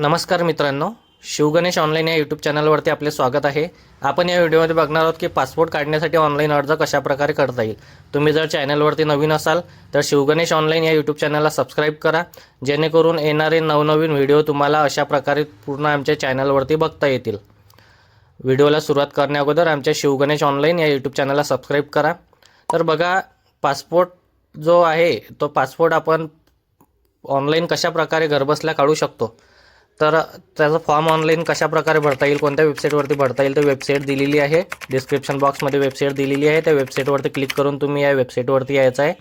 नमस्कार मित्रांनो शिवगणेश ऑनलाईन या यूट्यूब चॅनलवरती आपले स्वागत आहे. आपण या व्हिडिओमध्ये बघणार आहोत की पासपोर्ट काढण्यासाठी ऑनलाईन अर्ज कशाप्रकारे करता येईल. तुम्ही जर चॅनलवरती नवीन असाल तर शिवगणेश ऑनलाईन या यूट्यूब चॅनलला सबस्क्राईब करा. जेणेकरून येणारे नवनवीन व्हिडिओ तुम्हाला अशा प्रकारे पूर्ण आमच्या चॅनलवरती बघता येतील. व्हिडिओला सुरुवात करण्याअगोदर आमच्या शिवगणेश ऑनलाईन या यूट्यूब चॅनलला सबस्क्राईब करा. तर बघा पासपोर्ट जो आहे तो पासपोर्ट आपण ऑनलाईन कशा प्रकारे घरबसल्या काढू शकतो? तर त्याचा फॉर्म ऑनलाईन कशा प्रकारे भरता येईल कोणत्या वेबसाईटवरती भरता येईल तर वेबसाईट दिलेली आहे. डिस्क्रिप्शन बॉक्समध्ये वेबसाईट दिलेली आहे. त्या वेबसाईटवरती क्लिक करून तुम्ही या वेबसाईटवरती यायचं आहे.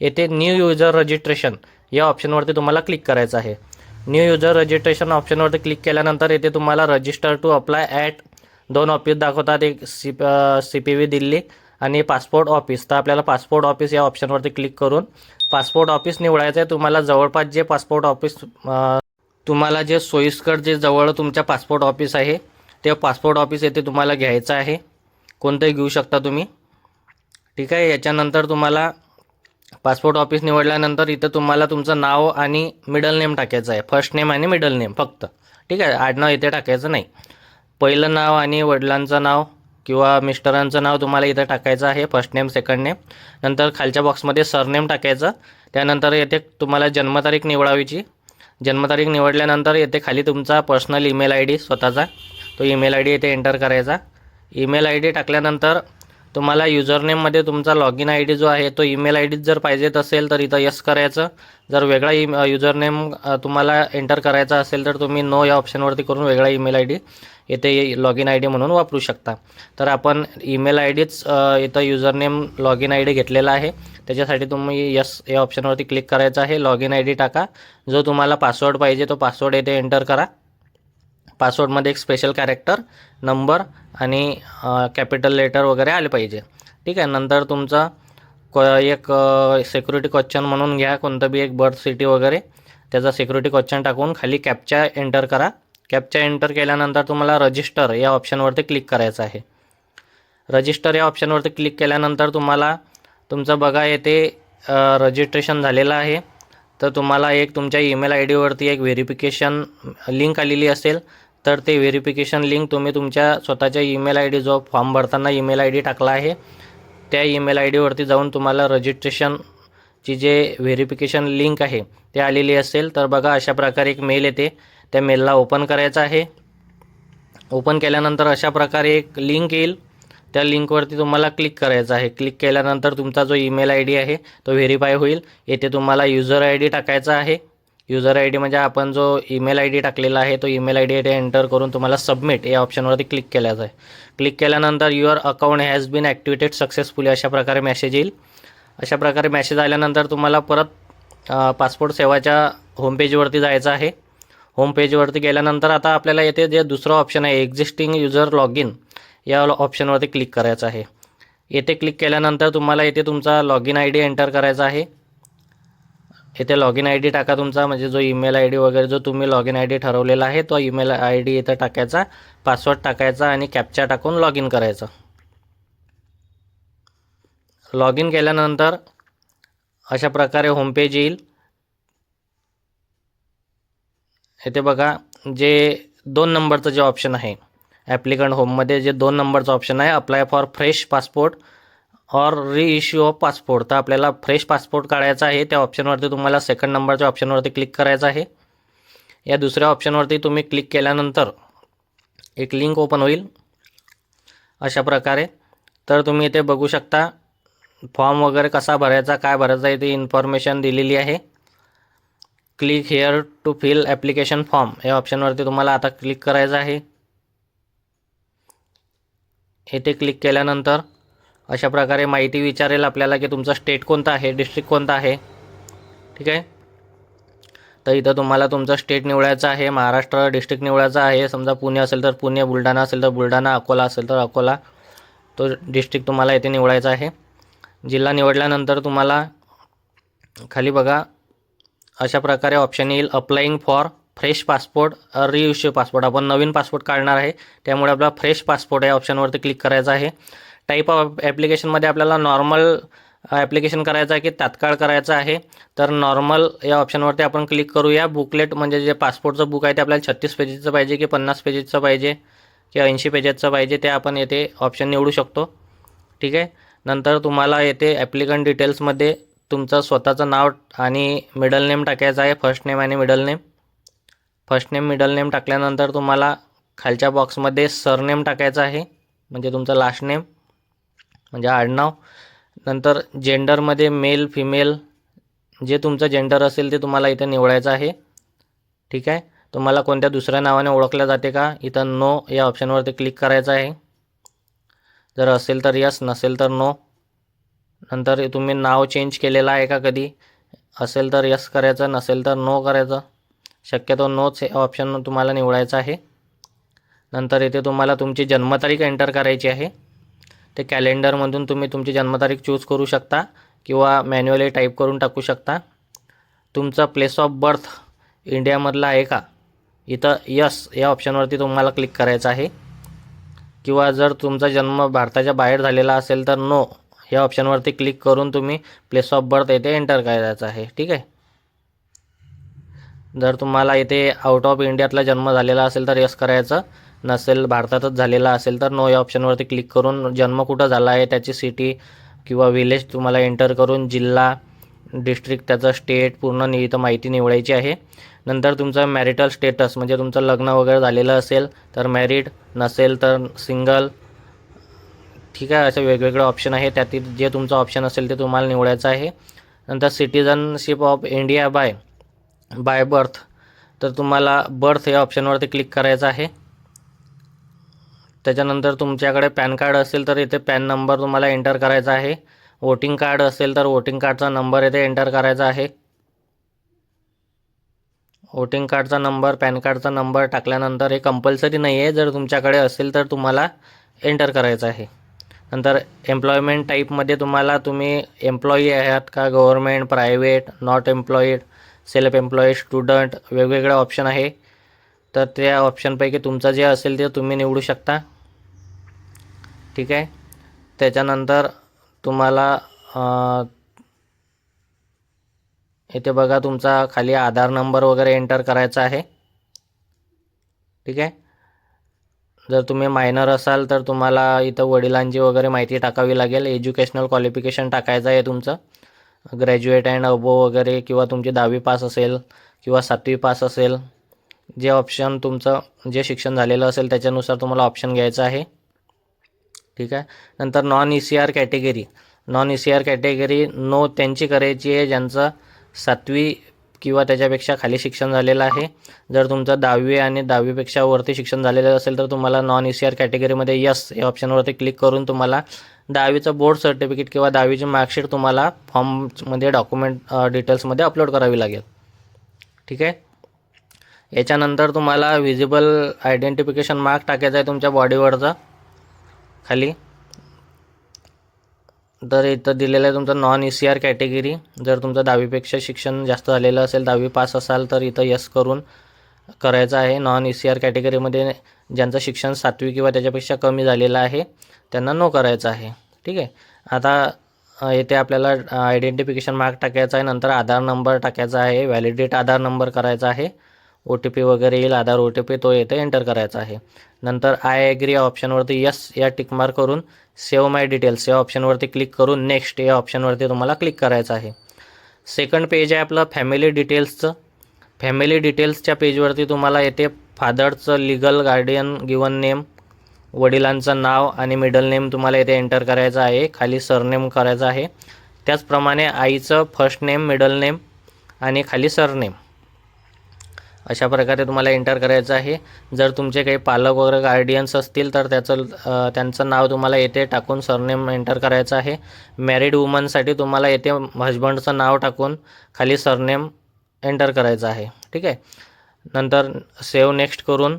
येथे न्यू युजर रजिस्ट्रेशन या ऑप्शनवरती तुम्हाला क्लिक करायचं आहे. न्यू युजर रजिस्ट्रेशन ऑप्शनवरती क्लिक केल्यानंतर येथे तुम्हाला रजिस्टर टू अप्लाय ॲट दोन ऑफिस दाखवतात. एक C C P V Delhi आणि पासपोर्ट ऑफिस तर आपल्याला पासपोर्ट ऑफिस या ऑप्शनवरती क्लिक करून पासपोर्ट ऑफिस निवडायचं आहे. तुम्हाला जवळपास जे पासपोर्ट ऑफिस तुम्हाला जे सोयीस्कर जे जवळ तुमच्या पासपोर्ट ऑफिस आहे ते पासपोर्ट ऑफिस येथे तुम्हाला घ्यायचं आहे. कोणतंही घेऊ शकता तुम्ही. ठीक आहे याच्यानंतर तुम्हाला पासपोर्ट ऑफिस निवडल्यानंतर इथं तुम्हाला तुमचं नाव आणि मिडल नेम टाकायचं आहे. फर्स्ट नेम आणि मिडल नेम फक्त. ठीक आहे आडनाव इथे टाकायचं नाही. पहिलं नाव आणि वडिलांचं नाव किंवा मिस्टरांचं नाव तुम्हाला इथं टाकायचं आहे. फर्स्ट नेम सेकंड नेम नंतर खालच्या बॉक्समध्ये सरनेम टाकायचं. त्यानंतर येथे तुम्हाला जन्मतारीख निवडावीची जन्मतारीख निवडल्यानंतर येथे खाली तुमचा पर्सनल ईमेल आय डी स्वतःचा. तो ईमेल आय डी येथे एंटर करायचा. ईमेल आय डी टाकल्यानंतर तुम्हाला युजरनेममध्ये तुमचा लॉग इन आय डी जो आहे तो ईमेल आय डीच जर पाहिजेत असेल तर इथं यस करायचं. जर वेगळा e- ई युजरनेम तुम्हाला एंटर करायचा असेल तर तुम्ही नो या ऑप्शनवरती करून वेगळा ईमेल आय डी येथे लॉगिन आय डी म्हणून वापरू शकता. तर आपण ईमेल आय डीच इथं username log in I D घेतलेला आहे. त्याच्यासाठी तुम्ही यस या ऑप्शनवरती क्लिक करायचं आहे. लॉग इन आय डी टाका. जो तुम्हाला पासवर्ड पाहिजे तो पासवर्ड येथे एंटर करा. पासवर्डमध्ये एक स्पेशल कॅरेक्टर नंबर आणि कॅपिटल लेटर वगैरे आले पाहिजे. ठीक आहे नंतर तुमचा क एक सिक्युरिटी क्वेश्चन म्हणून घ्या कोणतं बी एक बर्थ सिटी वगैरे. त्याचा सिक्युरिटी क्वेश्चन टाकून खाली कॅपचा एंटर करा. कॅपचा एंटर केल्यानंतर तुम्हाला रजिस्टर या ऑप्शनवरती क्लिक करायचं आहे. रजिस्टर या ऑप्शनवरती क्लिक केल्यानंतर तुम्हाला तुमचं बघा येथे रजिस्ट्रेशन झालेलं आहे. तर तुम्हाला एक तुमच्या ईमेल आय डीवरती एक व्हेरिफिकेशन लिंक आलेली असेल. तर ते व्हेरिफिकेशन लिंक तुम्ही तुमच्या स्वतःच्या ईमेल आय डी जो फॉर्म भरताना ईमेल आय डी टाकला आहे त्या ईमेल आय डीवरती जाऊन तुम्हाला रजिस्ट्रेशनची जे व्हेरिफिकेशन लिंक आहे ते आलेली असेल. तर बघा अशा प्रकारे एक मेल येते. त्या मेलला ओपन करायचं आहे. ओपन केल्यानंतर अशा प्रकारे एक लिंक येईल. त्या लिंकवरती तुम्हाला क्लिक करायचं आहे. क्लिक केल्यानंतर तुमचा जो ईमेल आय डी आहे तो व्हेरीफाय होईल. येथे तुम्हाला युजर आय डी टाकायचा आहे. युजर आय डी म्हणजे आपण जो ईमेल आय डी टाकलेला आहे तो ईमेल आय डी येथे एंटर करून तुम्हाला सबमिट या ऑप्शनवरती क्लिक केल्याचं आहे. क्लिक केल्यानंतर your account has been activated successfully अशा प्रकारे मेसेज येईल. अशा प्रकारे मेसेज आल्यानंतर तुम्हाला परत पासपोर्ट सेवाच्या होमपेजवरती जायचं आहे. होम पेजवरती गेल्यानंतर आता आपल्याला येथे जे दुसरं ऑप्शन आहे एक्झिस्टिंग युजर लॉग इन या ऑप्शनवरती क्लिक करायचं आहे. येथे क्लिक केल्यानंतर तुम्हाला येथे तुमचा log in I D enter करायचा आहे. येथे लॉग इन आय डी टाका तुमचा म्हणजे जो ईमेल आय डी वगैरे जो तुम्ही लॉग इन आय डी ठरवलेला आहे तो ईमेल आय डी इथं टाकायचा पासवर्ड टाकायचा आणि कॅप्चा टाकून लॉग इन करायचं. लॉग इन केल्यानंतर अशा प्रकारे होमपेज येईल. इथे बघा जे दोन नंबरचं जे ऑप्शन आहे ॲप्लिकंट होममध्ये जे दोन नंबरचं ऑप्शन आहे apply for fresh passport or reissue of passport तर आपल्याला फ्रेश पासपोर्ट काढायचा आहे. त्या ऑप्शनवरती तुम्हाला सेकंड नंबरच्या ऑप्शनवरती क्लिक करायचं आहे. या दुसऱ्या ऑप्शनवरती तुम्ही क्लिक केल्यानंतर एक लिंक ओपन होईल. अशा प्रकारे. तर तुम्ही इथे बघू शकता फॉर्म वगैरे कसा भरायचा काय भरायचा इथे इन्फॉर्मेशन दिलेली आहे. Click here to fill application form या ऑप्शनवरती तुम्हाला आता क्लिक करायचं आहे. येथे क्लिक केल्यानंतर अशा प्रकारे माहिती विचारेल आपल्याला की तुमचा स्टेट कोणता आहे डिस्ट्रिक्ट कोणता आहे. ठीक आहे? तर इथं तुम्हाला तुमचा स्टेट निवडायचा आहे महाराष्ट्र डिस्ट्रिक्ट निवडायचा आहे. समजा पुणे असेल तर पुणे बुलढाणा असेल तर बुलढाणा अकोला असेल तर अकोला. तो डिस्ट्रिक्ट तुम्हाला इथे निवडायचा आहे. जिल्हा निवडल्यानंतर तुम्हाला खाली बघा अशा प्रकारे ऑप्शन येईल applying for fresh passport reissue passport आपण नवीन पासपोर्ट काढणार आहे. त्यामुळे आपला फ्रेश पासपोर्ट या ऑप्शनवरती क्लिक करायचं आहे. टाईप ऑफ ॲप्लिकेशनमध्ये आपल्याला नॉर्मल ॲप्लिकेशन करायचं आहे की तात्काळ करायचं आहे. तर नॉर्मल या ऑप्शनवरती आपण क्लिक करूया. बुकलेट म्हणजे जे पासपोर्टचं बुक आहे ते आपल्याला छत्तीस पेजेसचं पाहिजे की पन्नास पेजेसचं पाहिजे की ऐंशी पेजेसचं पाहिजे ते आपण येथे ऑप्शन निवडू शकतो. ठीक आहे? नंतर तुम्हाला येथे ॲप्लिकंट डिटेल्समध्ये तुमचं स्वतःचं नाव आणि मिडल नेम टाकायचं आहे. फर्स्ट नेम आणि middle name first name middle name टाकल्यानंतर तुम्हाला खालच्या बॉक्समध्ये सरनेम टाकायचं आहे. म्हणजे तुमचं लास्ट नेम म्हणजे आडनाव. नंतर जेंडरमध्ये मेल फिमेल जे तुमचं जेंडर असेल ते तुम्हाला इथं निवडायचं आहे. ठीक आहे? तुम्हाला कोणत्या दुसऱ्या नावाने ओळखल्या जाते का? इथं नो या ऑप्शनवरती क्लिक करायचं आहे. जर असेल तर यस नसेल तर नो नंतर तुम्ही नाव चेंज केलेलं आहे का कधी? असेल तर यस करायचं नसेल तर नो करायचं. शक्यतो नोच हे ऑप्शन तुम्हाला निवडायचं आहे. नंतर इथे तुम्हाला तुमची जन्मतारीख एंटर करायची आहे. ते कॅलेंडरमधून तुम्ही तुमची जन्मतारीख चूज करू शकता किंवा मॅन्युअली टाईप करून टाकू शकता. तुमचा प्लेस ऑफ बर्थ इंडियामधला आहे का? इथं यस या ऑप्शनवरती तुम्हाला क्लिक करायचं आहे. किंवा जर तुमचा जन्म भारताच्या बाहेर झालेला असेल तर नो या ऑप्शनवरती क्लिक करून तुम्ही प्लेस ऑफ बर्थ येथे एंटर करायचं आहे. ठीक आहे? जर तुम्हाला इथे आउट ऑफ इंडियातला जन्म झालेला असेल तर यस करायचं. नसेल भारतातच झालेला असेल तर नो या ऑप्शनवरती क्लिक करून जन्म कुठं झाला आहे त्याची सिटी किंवा विलेज तुम्हाला एंटर करून जिल्हा डिस्ट्रिक्ट त्याचं स्टेट पूर्ण नि इथं माहिती निवडायची आहे. नंतर तुमचं मॅरिटल स्टेटस म्हणजे तुमचं लग्न वगैरे झालेलं असेल तर मॅरिड नसेल तर सिंगल ठीक आहे असे वेगवेगळे ऑप्शन आहे त्यातील जे तुमचं ऑप्शन असेल ते तुम्हाला निवडायचं आहे. नंतर citizenship of India by by birth तर तुम्हाला बर्थ या ऑप्शनवरती क्लिक करायचं आहे. त्याच्यानंतर तुमच्याकडे पॅन कार्ड असेल तर इथे पॅन नंबर तुम्हाला एंटर करायचा आहे. वोटिंग कार्ड असेल तर वोटिंग कार्डचा नंबर इथे एंटर करायचा आहे. वोटिंग कार्डचा नंबर पॅन कार्डचा नंबर टाकल्यानंतर हे कंपल्सरी नाही आहे जर तुमच्याकडे असेल तर तुम्हाला एंटर करायचं आहे. नंतर एम्प्लॉयमेंट टाईपमध्ये तुम्हाला तुम्ही एम्प्लॉई आहात का? Government private not employed self employed student वेगवेगळे ऑप्शन आहे. तर त्या ऑप्शनपैकी तुमचं जे असेल ते तुम्ही निवडू शकता. ठीक आहे? त्याच्यानंतर तुम्हाला इथे बघा तुमचा खाली आधार नंबर वगैरे एंटर करायचा आहे. ठीक आहे? जर तुम्ही मायनर असाल तर तुम्हाला इथं वडिलांची वगैरे माहिती टाकावी लागेल. एज्युकेशनल क्वालिफिकेशन टाकायचं आहे तुमचं. ग्रॅज्युएट अँड अबो वगैरे किंवा तुमची दहावी पास असेल किंवा सातवी पास असेल जे ऑप्शन तुमचं जे शिक्षण झालेलं असेल त्याच्यानुसार तुम्हाला ऑप्शन घ्यायचं आहे. ठीक आहे? नंतर non E C R category non E C R category no त्यांची करायची आहे ज्यांचं सातवी किंवा त्याच्यापेक्षा खाली शिक्षण झालेलं आहे. जर तुमचं दहावी आणि दहावीपेक्षा वरती शिक्षण झालेलं असेल तर तुम्हाला नॉन ई सी आर कॅटेगरीमध्ये यस या ऑप्शनवरती क्लिक करून तुम्हाला दहावीचं बोर्ड सर्टिफिकेट किंवा दहावीची मार्कशीट तुम्हाला फॉर्ममध्ये डॉक्युमेंट डिटेल्समध्ये अपलोड करावी लागेल. ठीक आहे? याच्यानंतर तुम्हाला व्हिजिबल आयडेंटिफिकेशन मार्क टाकायचा आहे तुमच्या बॉडीवरचा खाली. तर इथं दिलेलं आहे तुमचं non E C R category जर तुमचं दहावीपेक्षा शिक्षण जास्त झालेलं असेल दहावी पास असाल तर इथं यस करून करायचं आहे. नॉन ई सी आर कॅटेगरीमध्ये ज्यांचं शिक्षण सातवी किंवा त्याच्यापेक्षा कमी झालेलं आहे त्यांना नो करायचं आहे. ठीक आहे? आता येथे आपल्याला आयडेंटिफिकेशन मार्क टाकायचा आहे. नंतर आधार नंबर टाकायचा आहे. व्हॅलिडेट आधार नंबर करायचा आहे. ओ टी पी वगैरे येईल आधार ओ टी पी तो येथे एंटर करायचा आहे. नंतर आय ॲग्री या ऑप्शनवरती यस या टिकमार्क करून सेव्ह माय डिटेल्स या ऑप्शनवरती क्लिक करून नेक्स्ट या ऑप्शनवरती तुम्हाला क्लिक करायचं आहे. सेकंड पेज आहे आपलं फॅमिली डिटेल्सचं फॅमिली डिटेल्सच्या पेजवरती तुम्हाला येते फादरचं लिगल गार्डियन गिवन नेम वडिलांचं नाव आणि मिडल नेम तुम्हाला येथे एंटर करायचं आहे. खाली सरनेम करायचं आहे. त्याचप्रमाणे आईचं फर्स्ट नेम मिडल नेम आणि खाली सरनेम अशा प्रकारे तुम्हाला एंटर करायचं आहे. जर तुमचे काही पालक वगैरे गार्डियन्स असतील तर त्याचं त्यांचं नाव तुम्हाला येथे टाकून सरनेम एंटर करायचं आहे. मॅरिड वुमनसाठी तुम्हाला येथे हजबंडचं नाव टाकून खाली सरनेम एंटर करायचं आहे. ठीक आहे? नंतर सेव्ह नेक्स्ट करून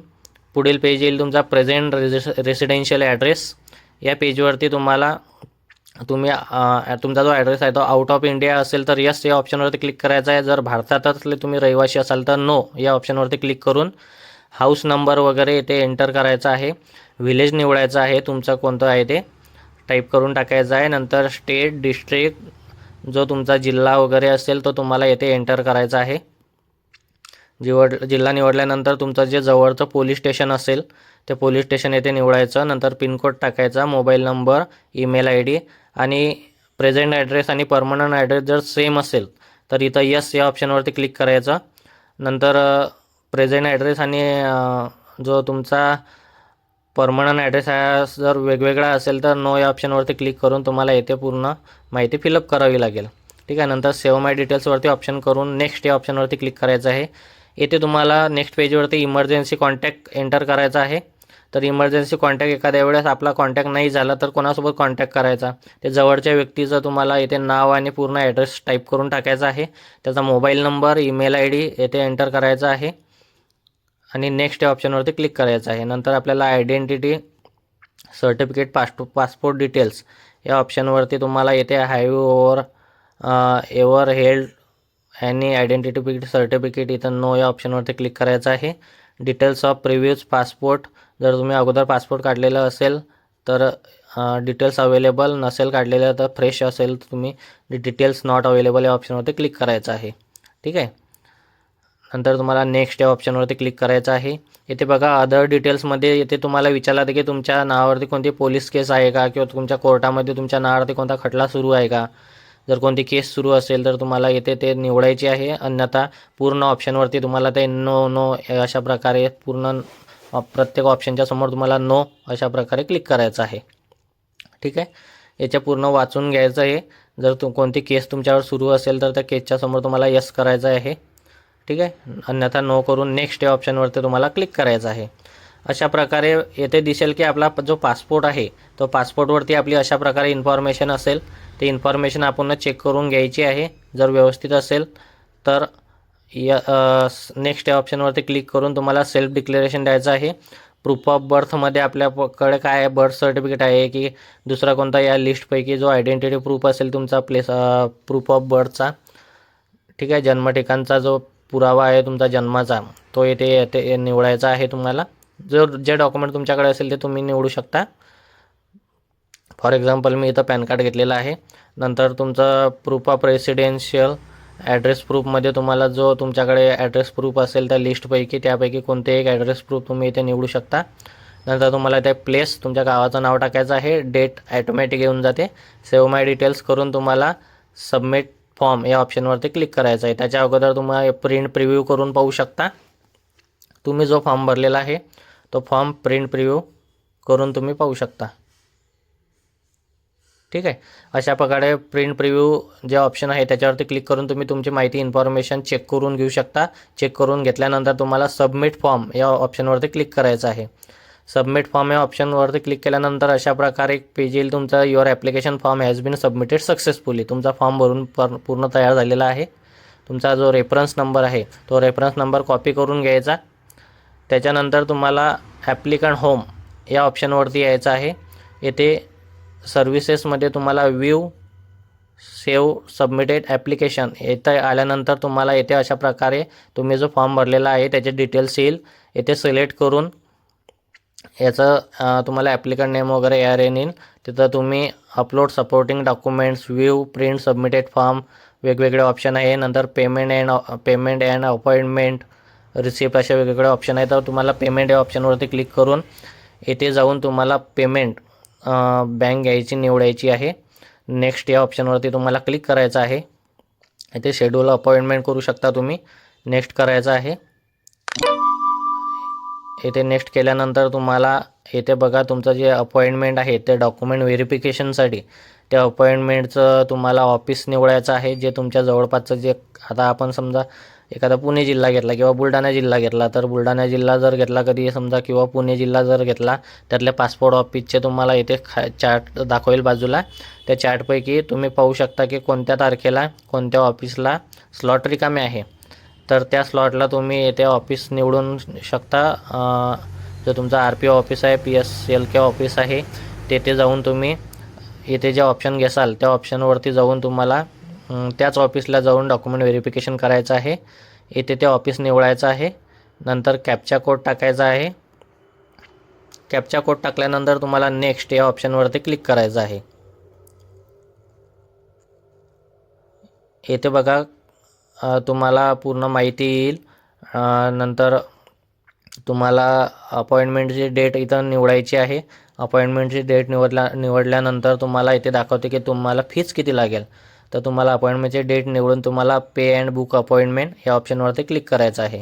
पुढील पेज येईल तुमचा प्रेझेंट रेजिस रेसिडेन्शियल ॲड्रेस या पेजवरती तुम्हाला तुम्ही तुमचा जो ॲड्रेस आहे तो आउट ऑफ इंडिया असेल तर यस या ऑप्शनवरती क्लिक करायचा आहे. जर भारतातले तुम्ही रहिवासी असाल तर नो या ऑप्शनवरती क्लिक करून हाऊस नंबर वगैरे इथे एंटर करायचा आहे. विलेज निवडायचं आहे तुमचं कोणतं आहे ते टाईप करून टाकायचं आहे. नंतर स्टेट डिस्ट्रिक्ट जो तुमचा जिल्हा वगैरे असेल तो तुम्हाला येथे एंटर करायचा आहे. जिवड जिल्हा निवडल्यानंतर तुमचं जे जवळचं पोलीस स्टेशन असेल ते पोलीस स्टेशन येथे निवडायचं. नंतर पिनकोड टाकायचा mobile number email I D आणि प्रेझेंट ॲड्रेस आणि परमनंट ॲड्रेस जर सेम असेल तर इथं यस या ऑप्शनवरती क्लिक करायचं. नंतर प्रेझेंट ॲड्रेस आणि जो तुमचा परमनंट ॲड्रेस हा जर वेगवेगळा असेल तर नो या ऑप्शनवरती क्लिक करून तुम्हाला येथे पूर्ण माहिती फिलअप करावी लागेल. ठीक आहे? नंतर सेव्ह माय डिटेल्सवरती ऑप्शन करून नेक्स्ट या ऑप्शनवरती क्लिक करायचं आहे. येथे तुम्हाला नेक्स्ट पेजवरती इमर्जन्सी कॉन्टॅक्ट एंटर करायचा आहे. तर इमर्जन्सी कॉन्टॅक्ट एखाद्या वेळेस आपला कॉन्टॅक्ट नाही झाला तर कोणासोबत कॉन्टॅक्ट करायचा? ते जवळच्या व्यक्तीचं तुम्हाला इथे नाव आणि पूर्ण ॲड्रेस टाईप करून टाकायचा आहे. त्याचा mobile number email I D येथे एंटर करायचा आहे. आणि नेक्स्ट या ऑप्शनवरती क्लिक करायचं आहे. नंतर आपल्याला identity certificate passport passport details या ऑप्शनवरती तुम्हाला येथे have you over ever held आणि आयडेंटिटी सर्टिफिकेट इथं नो या ऑप्शनवरती क्लिक करायचं आहे. डिटेल्स ऑफ प्रिव्ह्यूज पासपोर्ट जर तुम्ही अगोदर पासपोर्ट काढलेला असेल तर डिटेल्स अवेलेबल नसेल काढलेलं तर फ्रेश असेल तर तुम्ही डिटेल्स नॉट अवेलेबल या ऑप्शनवरती क्लिक करायचं आहे. ठीक आहे? नंतर तुम्हाला नेक्स्ट या ऑप्शनवरती क्लिक करायचं आहे. येथे बघा अदर डिटेल्समध्ये येथे तुम्हाला विचारलं जाते की तुमच्या नावावरती कोणती पोलीस केस आहे का? किंवा तुमच्या कोर्टामध्ये तुमच्या नावावरती कोणता खटला सुरू आहे का? जर कोणती केस सुरू असेल तर तुम्हाला येथे ते निवडायची आहे. अन्यथा पूर्ण ऑप्शनवरती तुम्हाला ते नो नो अशा प्रकारे पूर्ण प्रत्येक ऑप्शनच्या समोर तुम्हाला नो अशा प्रकारे क्लिक करायचं आहे. ठीक आहे? याच्या पूर्ण वाचून घ्यायचं आहे. जर तु कोणती केस तुमच्यावर सुरू असेल तर त्या केसच्या समोर तुम्हाला यस करायचं आहे. ठीक आहे? अन्यथा नो करून नेक्स्ट या ऑप्शनवरती तुम्हाला क्लिक करायचं आहे. अशा प्रकारे येथे दिसेल की आपला जो पासपोर्ट आहे तो पासपोर्टवरती आपली अशा प्रकारे इन्फॉर्मेशन असेल. ते इन्फॉर्मेशन आपण चेक करून घ्यायची आहे. जर व्यवस्थित असेल तर या नेक्स्ट या ऑप्शनवरती क्लिक करून तुम्हाला सेल्फ डिक्लेरेशन द्यायचं आहे. प्रूफ ऑफ बर्थमध्ये आपल्याकडे काय आहे बर्थ सर्टिफिकेट आहे की दुसरा कोणता या लिस्टपैकी जो आयडेंटिटी प्रूफ असेल तुमचा प्लेस प्रूफ ऑफ बर्थचा ठीक आहे? जन्मठिकाणचा जो पुरावा आहे तुमचा जन्माचा तो येथे येथे निवडायचा आहे तुम्हाला. जो जे डॉक्युमेंट तुमच्याकडे असेल ते तुम्ही निवडू शकता. फॉर एक्झाम्पल मी इथं पॅन कार्ड घेतलेलं आहे. नंतर तुमचं प्रूफ ऑफ रेसिडेन्शियल ॲड्रेस प्रूफमध्ये तुम्हाला जो तुमच्याकडे ॲड्रेस प्रूफ असेल त्या लिस्टपैकी त्यापैकी कोणते एक ॲड्रेस प्रूफ तुम्ही इथे निवडू शकता. नंतर तुम्हाला ते प्लेस तुमच्या गावाचं नाव टाकायचं आहे डेट ॲटोमॅटिक येऊन जाते. सेव्ह माय डिटेल्स करून तुम्हाला सबमिट फॉर्म या ऑप्शनवरती क्लिक करायचं आहे. त्याच्या अगोदर तुम्हाला प्रिंट प्रिव्ह्यू करून पाहू शकता. तुम्ही जो फॉर्म भरलेला आहे तो फॉर्म प्रिंट प्रिव्ह्यू करून तुम्ही पाहू शकता. ठीक आहे? अशा प्रकारे प्रिंट प्रिव्ह्यू जे ऑप्शन आहे त्याच्यावरती क्लिक करून तुम्ही तुमची माहिती इन्फॉर्मेशन चेक करून घेऊ शकता. चेक करून घेतल्यानंतर तुम्हाला सबमिट फॉर्म या ऑप्शनवरती क्लिक करायचं आहे. सबमिट फॉर्म या ऑप्शनवरती क्लिक केल्यानंतर अशा प्रकारे एक पेज येईल. तुमचा your application form has been submitted successfully तुमचा फॉर्म भरून पर पूर्ण तयार झालेला आहे. तुमचा जो रेफरन्स नंबर आहे तो रेफरन्स नंबर कॉपी करून घ्यायचा. त्याच्यानंतर तुम्हाला ॲप्लिकंट होम या ऑप्शनवरती यायचं आहे. येथे सर्व्हिसेसमध्ये तुम्हाला व्ह्यू सेव्ह सबमिटेड ॲप्लिकेशन येथे आल्यानंतर तुम्हाला येथे अशा प्रकारे तुम्ही जो फॉर्म भरलेला आहे त्याचे डिटेल्स येईल. येथे सिलेक्ट करून याचं तुम्हाला ॲप्लिकंट नेम वगैरे यार येईल तिथं तुम्ही upload supporting documents view print submitted form वेगवेगळे ऑप्शन आहे. नंतर payment and payment and appointment receipt असे वेगवेगळे ऑप्शन आहे. तर तुम्हाला पेमेंट या ऑप्शनवरती क्लिक करून येथे जाऊन तुम्हाला पेमेंट बँक घ्यायची निवडायची आहे. नेक्स्ट या ऑप्शनवरती तुम्हाला क्लिक करायचं आहे. इथे शेड्यूल अपॉइंटमेंट करू शकता तुम्ही. नेक्स्ट करायचं आहे. इथे नेक्स्ट केल्यानंतर तुम्हाला येथे बघा तुमचं जे अपॉइंटमेंट आहे ते डॉक्युमेंट व्हेरिफिकेशनसाठी त्या अपॉइंटमेंटचं तुम्हाला ऑफिस निवडायचं आहे जे तुमच्या जवळपासचं जे आता आपण समजा एखादा पुणे जिल्हा घेतला किंवा बुलढाणा जिल्हा घेतला तर बुलढाणा जिल्हा जर घेतला कधी? समजा किंवा पुणे जिल्हा जर घेतला त्यातल्या पासपोर्ट ऑफिसचे तुम्हाला इथे खा चार्ट दाखवेल बाजूला. त्या चार्टपैकी तुम्ही पाहू शकता की कोणत्या तारखेला कोणत्या ऑफिसला स्लॉट रिकामे आहे. तर त्या स्लॉटला तुम्ही येथे ऑफिस निवडून शकता. जो तुमचा आर पी ओ ऑफिस आहे P S L K office आहे तेथे जाऊन तुम्ही येथे जे ऑप्शन घेसाल त्या ऑप्शनवरती जाऊन तुम्हाला त्याच ऑफिसला जाऊन डॉक्युमेंट व्हेरिफिकेशन करायचं आहे. येथे ते ऑफिस निवडायचं आहे. नंतर कॅपचा कोड टाकायचा आहे. कॅपचा कोड टाकल्यानंतर तुम्हाला नेक्स्ट या ऑप्शनवरती क्लिक करायचं आहे. येथे बघा तुम्हाला पूर्ण माहिती येईल. नंतर तुम्हाला अपॉइंटमेंटची डेट इथं निवडायची आहे. अपॉइंटमेंटची डेट निवडल्या निवडल्यानंतर तुम्हाला इथे दाखवते की तुम्हाला फीज किती लागेल. तर तुम्हाला अपॉइंटमेंटचे डेट निवडून तुम्हाला पे अँड बुक अपॉइंटमेंट या ऑप्शनवरती क्लिक करायचं आहे.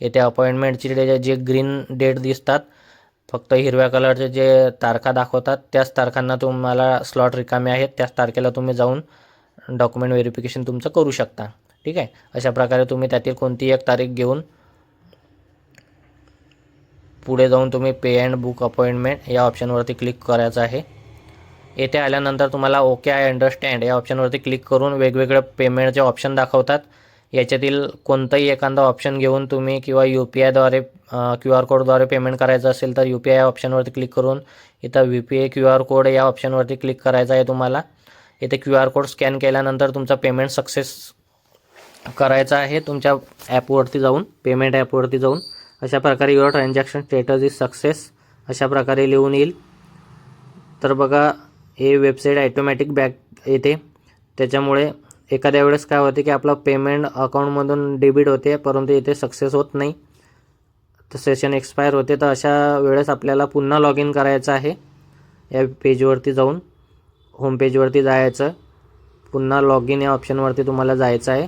येथे अपॉइंटमेंटची डे जे ग्रीन डेट दिसतात फक्त हिरव्या कलरचे जे तारखा दाखवतात त्याच तारखांना तुम्हाला स्लॉट रिकामे आहेत त्याच तारखेला तुम्ही जाऊन डॉक्युमेंट व्हेरिफिकेशन तुमचं करू शकता. ठीक आहे? अशा प्रकारे तुम्ही त्यातील कोणती एक तारीख घेऊन पुढे जाऊन तुम्ही पे अँड बुक अपॉइंटमेंट या ऑप्शनवरती क्लिक करायचं आहे. येथे आल्यानंतर तुम्हाला ओके आय अंडरस्टँड या ऑप्शनवरती क्लिक करून वेगवेगळे पेमेंटचे ऑप्शन दाखवतात. याच्यातील कोणतंही एखादा ऑप्शन घेऊन तुम्ही किंवा यू पी आयद्वारे क्यू आर कोडद्वारे पेमेंट करायचं असेल तर यू पी आय ऑप्शनवरती क्लिक करून इथं V P I Q R code या ऑप्शनवरती क्लिक करायचं आहे तुम्हाला. इथे क्यू आर कोड स्कॅन केल्यानंतर तुमचा पेमेंट सक्सेस करायचा आहे. तुमच्या ॲपवरती जाऊन पेमेंट ॲपवरती जाऊन अशा प्रकारे your transaction status is success अशा प्रकारे लिहून येईल. तर बघा हे वेबसाईट ॲटोमॅटिक बॅक येते. त्याच्यामुळे एखाद्या वेळेस काय होते की आपलं पेमेंट अकाउंटमधून डेबिट होते परंतु इथे सक्सेस होत नाही. तर सेशन एक्सपायर होते तर अशा वेळेस आपल्याला पुन्हा लॉग इन करायचं आहे. या पेजवरती जाऊन होम पेजवरती जायचं. पुन्हा लॉग इन या ऑप्शनवरती तुम्हाला जायचं आहे.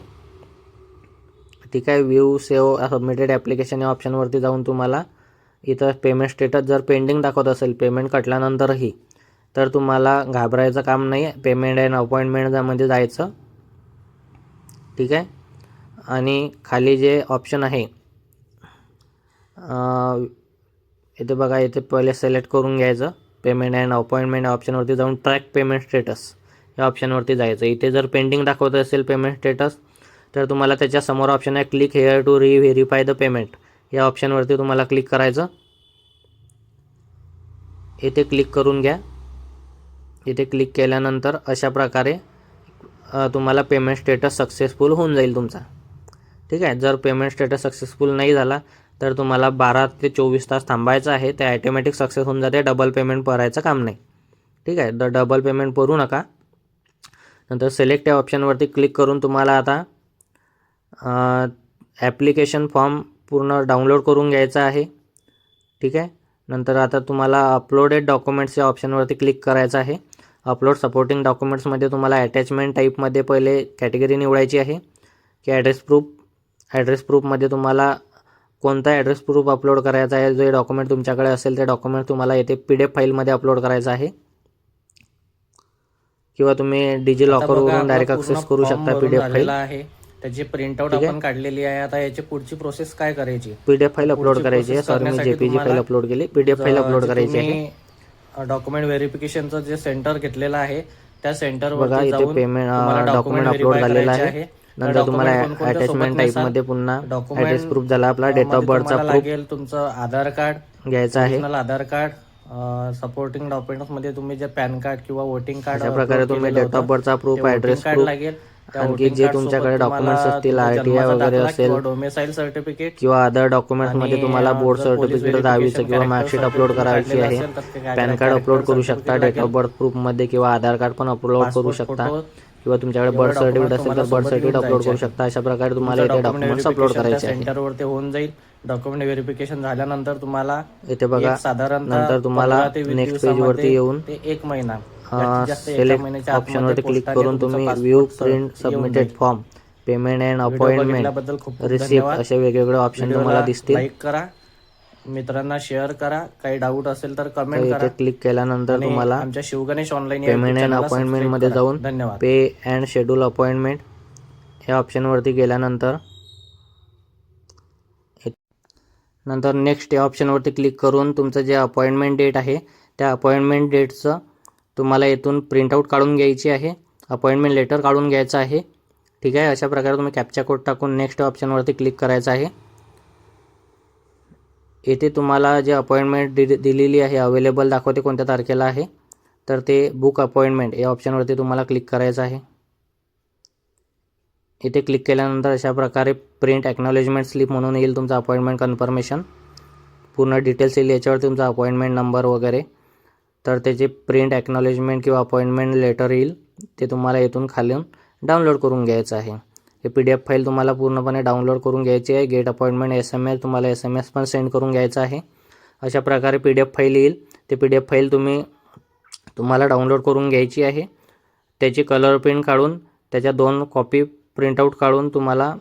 ठीक आहे व्ह्यू सेव सबमिटेड ॲप्लिकेशन या ऑप्शनवरती जाऊन तुम्हाला इथं पेमेंट स्टेटस जर पेंडिंग दाखवत असेल पेमेंट कटल्यानंतरही तर तुम्हाला घाबरायचं काम नाही आहे पेमेंट अँड अपॉइंटमेंटमध्ये जायचं. ठीक आहे? आणि खाली जे ऑप्शन आहे इथे बघा इथे पहिले सिलेक्ट करून घ्यायचं. पेमेंट अँड अपॉइंटमेंट ऑप्शनवरती जाऊन ट्रॅक पेमेंट स्टेटस या ऑप्शनवरती जायचं. इथे जर पेंडिंग दाखवत असेल पेमेंट स्टेटस तर तुम्हाला त्याच्यासमोर ऑप्शन आहे click here to reverify the payment या ऑप्शनवरती तुम्हाला क्लिक करायचं. इथे क्लिक करून घ्या. इथे क्लिक केल्यानंतर अशा प्रकारे तुम्हाला पेमेंट स्टेटस सक्सेसफुल होऊन जाईल तुमचा. ठीक आहे? जर पेमेंट स्टेटस सक्सेसफुल नाही झाला तर तुम्हाला बारा ते चोवीस तास थांबायचं आहे. ते ॲटोमॅटिक सक्सेस होऊन जाते. डबल पेमेंट भरायचं काम नाही. ठीक आहे? द डबल पेमेंट भरू नका. नंतर सिलेक्ट या ऑप्शनवरती क्लिक करून तुम्हाला आता ॲप्लिकेशन फॉर्म पूर्ण डाउनलोड करून घ्यायचा आहे. ठीक आहे? नंतर आता तुम्हाला अपलोडेड डॉक्युमेंट्स या ऑप्शनवरती क्लिक करायचं आहे. अपलोड सपोर्टिंग डॉक्युमेंट्समध्ये तुम्हाला अटॅचमेंट टाईपमध्ये पहिले कॅटेगरी निवडायची आहे. की ॲड्रेस प्रूफ ॲड्रेस प्रूफमध्ये तुम्हाला कोणता ॲड्रेस प्रूफ अपलोड करायचा आहे जे डॉक्युमेंट तुमच्याकडे असेल ते डॉक्युमेंट तुम्हाला येथे पी डी एफ फाईलमध्ये अपलोड करायचं आहे. किंवा तुम्ही डिजी लॉकरवरून डायरेक्ट ॲक्सेस करू शकता पी डी एफ फाईल आहे. त्याची प्रिंटआउट आपण काढलेली आहे आता याची पुढची प्रोसेस काय करायची? P D F file upload करायची आहे. सॉरी मी J P G file upload केली. P D F file upload करायची आहे. डॉक्युमेंट व्हेरिफिकेशनचं जे सेंटर घेतलेलं आहे त्या सेंटर बघा इथे पेमेंट डॉक्युमेंट अपलोड झालेलं आहे. नंतर तुम्हाला अटॅचमेंट टाईपमध्ये पुन्हा ॲड्रेस प्रूफ झाला आपला डेट ऑफ बर्थचा प्रूफ लागेल तुमचं आधार कार्ड घ्यायचा आहे. आधार कार्ड सपोर्टिंग डॉक्युमेंट्समध्ये तुम्ही जे पॅन कार्ड किंवा वोटिंग कार्ड अशा प्रकारे तुम्ही डेट ऑफ बर्थचा प्रूफ ॲड्रेस कार्ड प्रूफ लागेल. आणखी voting जे तुमच्याकडे डॉक्युमेंट्स असतील तुमचा आर टी आय जन्माचा वगैरे असेल डोमेसाईल सर्टिफिकेट किंवा अदर डॉक्युमेंट्समध्ये तुम्हाला बोर्ड सर्टिफिकेट दहावीचं किंवा मार्कशीट अपलोड करायची आहे. पॅन कार्ड अपलोड करू शकता डेट ऑफ बर्थ प्रूफमध्ये किंवा आधार कार्ड पण अपलोड करू शकता. किंवा तुमच्याकडे बर्थ सर्टिफिकेट असेल तर बर्थ सर्टिफिकेट अपलोड करू शकता. अशा प्रकारे तुम्हाला इथे डॉक्युमेंट्स अपलोड करायचे आहे. सेंटरवरती होऊन जाईल. डॉक्युमेंट व्हेरिफिकेशन झाल्यानंतर तुम्हाला इथे बघा एक साधारणतः नंतर तुम्हाला नेक्स्ट दिवसामध्ये पेजवरती येऊन एक महिना. सिलेक्ट ऑप्शनवरती क्लिक करून तुम्ही view print submitted. Form payment and appointment receipt असे वेगवेगळे ऑप्शन तुम्हाला दिसतील. लाईक करा. मित्रांना शेअर करा. काही डाऊट असेल तर कमेंट करा. इथे क्लिक केल्यानंतर तुम्हाला आमच्या शिवगणेश ऑनलाईन पेमेंट अँड अपॉइंटमेंटमध्ये जाऊन धन्यवाद. पे अँड शेड्यूल अपॉइंटमेंट या ऑप्शनवरती गेल्यानंतर नंतर नेक्स्ट या ऑप्शनवरती क्लिक करून तुमचं जे अपॉइंटमेंट डेट आहे त्या अपॉइंटमेंट डेटचं तुम्हाला इथून प्रिंटआउट काढून घ्यायची आहे. अपॉइंटमेंट लेटर काढून घ्यायचं आहे. ठीक आहे? अशा प्रकारे तुम्ही कॅप्चा कोड टाकून नेक्स्ट ऑप्शनवरती क्लिक करायचं आहे. येथे तुम्हाला जे अपॉइंटमेंट दि दिलेली आहे अवेलेबल दाखवते कोणत्या तारखेला आहे. तर ते बुक अपॉइंटमेंट या ऑप्शनवरती तुम्हाला क्लिक करायचं आहे. इथे क्लिक केल्यानंतर अशा प्रकारे प्रिंट ॲक्नॉलेजमेंट स्लिप म्हणून येईल तुमचं अपॉइंटमेंट कन्फर्मेशन पूर्ण डिटेल्स येईल याच्यावरती तुमचा अपॉइंटमेंट नंबर वगैरे. तर त्याचे प्रिंट ॲक्नॉलेजमेंट किंवा अपॉइंटमेंट लेटर येईल. ते तुम्हाला येथून खालून डाउनलोड करून घ्यायचं आहे. हे पी डी एफ फाईल तुम्हाला पूर्णपणे डाउनलोड करून घ्यायची आहे. Get appointment S M S तुम्हाला एस एम एस पण सेंड करून घ्यायचं आहे. अशा प्रकारे पी डी एफ फाईल येईल. ते पी डी एफ फाईल तुम्ही तुम्हाला डाउनलोड करून घ्यायची आहे. त्याची कलर प्रिंट काढून त्याच्या दोन कॉपी प्रिंटआउट काढून तुम्हाला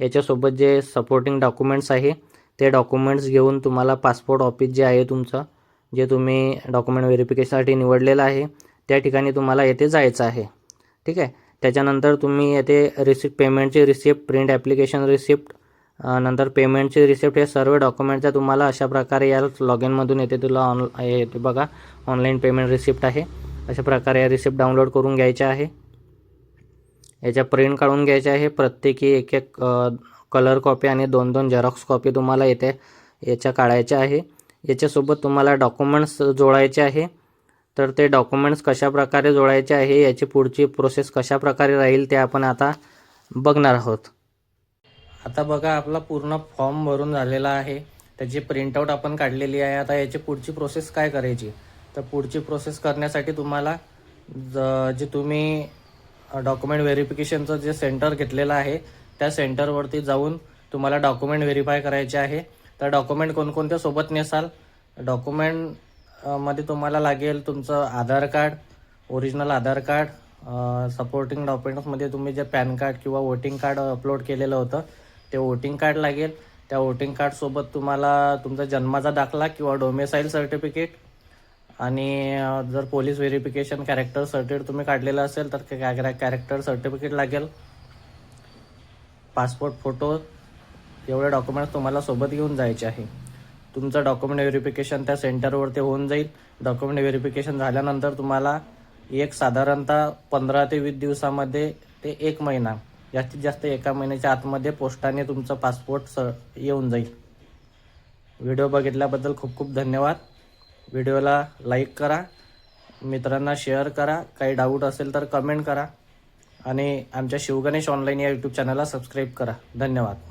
याच्यासोबत जे सपोर्टिंग डॉक्युमेंट्स आहे ते डॉक्युमेंट्स घेऊन तुम्हाला पासपोर्ट ऑफिस जे आहे तुमचं जे तुम्ही डॉक्युमेंट व्हेरिफिकेशनसाठी निवडलेलं आहे त्या ठिकाणी तुम्हाला येथे जायचं आहे. ठीक आहे? त्याच्यानंतर तुम्ही येथे रिसिप्ट पेमेंटची रिसिप्ट प्रिंट ॲप्लिकेशन रिसिप्ट नंतर पेमेंटची रिसिप्ट हे सर्व डॉक्युमेंटच्या तुम्हाला अशा प्रकारे या लॉग इनमधून येते तुला ऑन येते बघा ऑनलाईन पेमेंट रिसिप्ट आहे. अशा प्रकारे या रिसिप्ट डाउनलोड करून घ्यायच्या आहे. याच्या प्रिंट काढून घ्यायच्या आहे. प्रत्येकी एक एक कलर कॉपी आणि दोन दोन झेरॉक्स कॉपी तुम्हाला येते याच्या काढायच्या आहे. याच्यासोबत तुम्हाला डॉक्युमेंट्स जोडायचे आहे. तर ते डॉक्युमेंट्स कशा प्रकारे जोडायचे आहे याची पुढची प्रोसेस कशा प्रकारे राहील ते आपण आता बघणार आहोत. आता बघा आपला पूर्ण फॉर्म भरून झालेला आहे. त्याची प्रिंटआउट आपण काढलेली आहे. आता याची पुढची प्रोसेस काय करायची? तर पुढची प्रोसेस करण्यासाठी तुम्हाला ज जे तुम्ही डॉक्युमेंट व्हेरिफिकेशनचं जे सेंटर घेतलेलं आहे त्या सेंटरवरती जाऊन तुम्हाला डॉक्युमेंट व्हेरीफाय करायचे आहे. तर डॉक्युमेंट कोणकोणत्या सोबत नेसाल? डॉक्युमेंटमध्ये तुम्हाला लागेल तुमचं Aadhaar card original Aadhaar card supporting डॉक्युमेंट्समध्ये तुम्ही जे पॅन कार्ड किंवा वोटिंग कार्ड अपलोड केलेलं होतं ते वोटिंग कार्ड लागेल. त्या वोटिंग कार्डसोबत तुम्हाला तुमचा जन्माचा दाखला किंवा डोमेसाईल सर्टिफिकेट आणि जर पोलीस व्हेरिफिकेशन कॅरेक्टर सर्टिफिकेट तुम्ही काढलेलं असेल तर कॅरेक्टर सर्टिफिकेट लागेल. पासपोर्ट फोटो एवढे डॉक्युमेंट्स तुम्हाला सोबत घेऊन जायचे आहे. तुमचं डॉक्युमेंट व्हेरिफिकेशन त्या सेंटरवरती होऊन जाईल. डॉक्युमेंट व्हेरिफिकेशन झाल्यानंतर तुम्हाला एक साधारणतः पंधरा ते वीस दिवसामध्ये ते एक महिना जास्तीत जास्त एका महिन्याच्या आतमध्ये पोस्टाने तुमचं पासपोर्ट स येऊन जाईल. व्हिडिओ बघितल्याबद्दल खूप खूप धन्यवाद. व्हिडिओला लाईक करा. मित्रांना शेअर करा. काही डाऊट असेल तर कमेंट करा. आणि आमच्या शिवगणेश ऑनलाईन या यूट्यूब चॅनलला सबस्क्राईब करा. धन्यवाद.